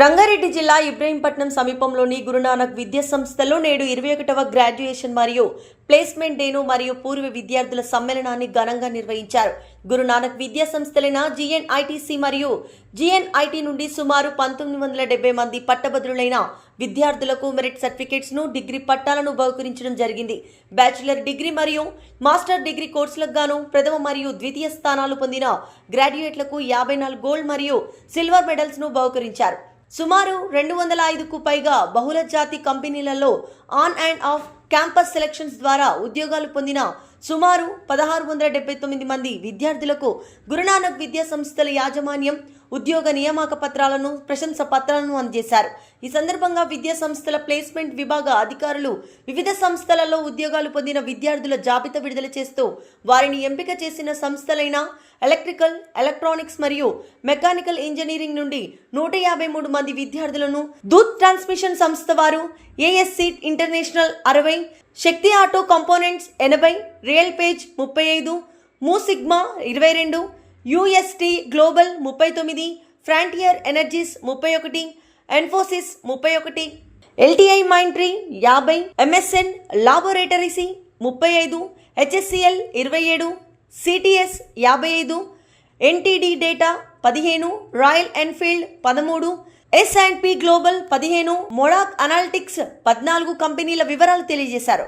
రంగారెడ్డి జిల్లా ఇబ్రహీంపట్నం సమీపంలోని గురునానక్ విద్యా సంస్థలో నేడు ఇరవై ఒకటవ గ్రాడ్యుయేషన్ మరియు ప్లేస్మెంట్ డేను మరియు పూర్వ విద్యార్థుల సమ్మేళనాన్ని ఘనంగా నిర్వహించారు. గురునానక్ విద్యా సంస్థలైన జిఎన్ఐటిసి మరియు జిఎన్ఐటి నుండి సుమారు పంతొమ్మిది వందల డెబ్బై మంది పట్టభద్రులైన విద్యార్థులకు మెరిట్ సర్టిఫికేట్స్ను డిగ్రీ పట్టాలను బహుకరించడం జరిగింది. బ్యాచిలర్ డిగ్రీ మరియు మాస్టర్ డిగ్రీ కోర్సులకు గాను ప్రథమ మరియు ద్వితీయ స్థానాలు పొందిన గ్రాడ్యుయేట్లకు యాభై నాలుగు గోల్డ్ మరియు సిల్వర్ మెడల్స్ను బహుకరించారు. సుమారు రెండు వందల ఐదుకు పైగా బహుళ జాతి కంపెనీలలో on and off campus selections ద్వారా ఉద్యోగాలు పొందిన సుమారు పదహారు వందల డెబ్బై తొమ్మిది మంది విద్యార్థులకు గురునానక్ విద్యా సంస్థల యాజమాన్యం ఉద్యోగ నియామక పత్రాలను ప్రశంస పత్రాలను అందజేశారు. ఈ సందర్భంగా విద్యా సంస్థల ప్లేస్మెంట్ విభాగ అధికారులు వివిధ సంస్థలలో ఉద్యోగాలు పొందిన విద్యార్థుల జాబితా విడుదల చేస్తూ వారిని ఎంపిక చేసిన సంస్థలైన ఎలక్ట్రికల్ ఎలక్ట్రానిక్స్ మరియు మెకానికల్ ఇంజనీరింగ్ నుండి నూట యాభై మూడు మంది విద్యార్థులను దూత్ ట్రాన్స్మిషన్ సంస్థ వారు ఏఎస్సి ఇంటర్నేషనల్ అరవై శక్తి ఆటో కాంపోనెంట్స్ ఎనభై రియల్ పేజ్ ముప్పై ఐదు మూసిగ్మా ఇరవై రెండు యుఎస్టీ గ్లోబల్ ముప్పై తొమ్మిది ఫ్రాంటియర్ ఎనర్జీస్ ముప్పై ఒకటి ఎన్ఫోసిస్ ముప్పై ఒకటి ఎల్టీఐ మైంట్రీ యాభై ఎంఎస్ఎన్ లాబొరేటరీసి ముప్పై ఐదు హెచ్ఎస్సిఎల్ ఇరవై ఏడు సిటిఎస్ యాభై ఐదు ఎన్టీడీ డేటా పదిహేను రాయల్ ఎన్ఫీల్డ్ పదమూడు ఎస్ అండ్ పి గ్లోబల్ పదిహేను మొడాక్ అనాలిటిక్స్ పద్నాలుగు కంపెనీల వివరాలు తెలియజేశారు.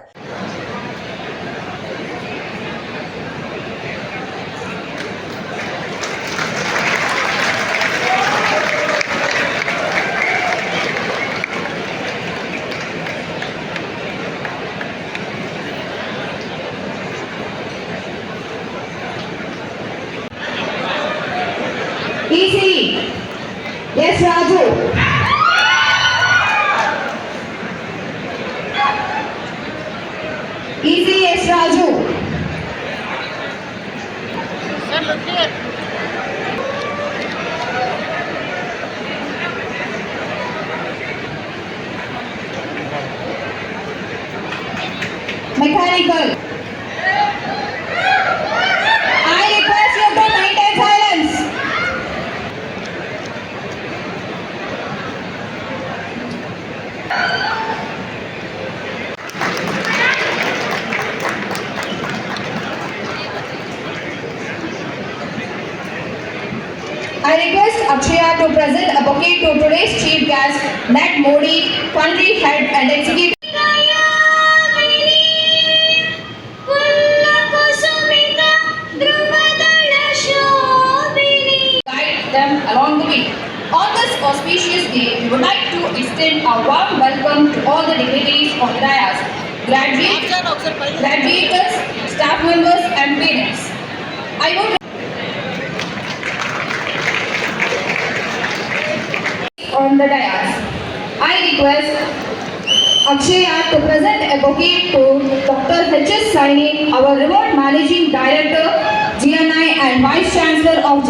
EC S Raju EC S Raju mechanical I request Akshaya to present a bouquet to today's chief guest, Nat Modi, country head and executive. Guide them along the way. On this auspicious day, we would like to extend a warm welcome to all the dignitaries on the graduates, graduates, staff members, and parents. I would on the dais. I request Akshaya to present a bouquet to Dr. H.S. Saini, our remote managing director, GNI and Vice Chancellor of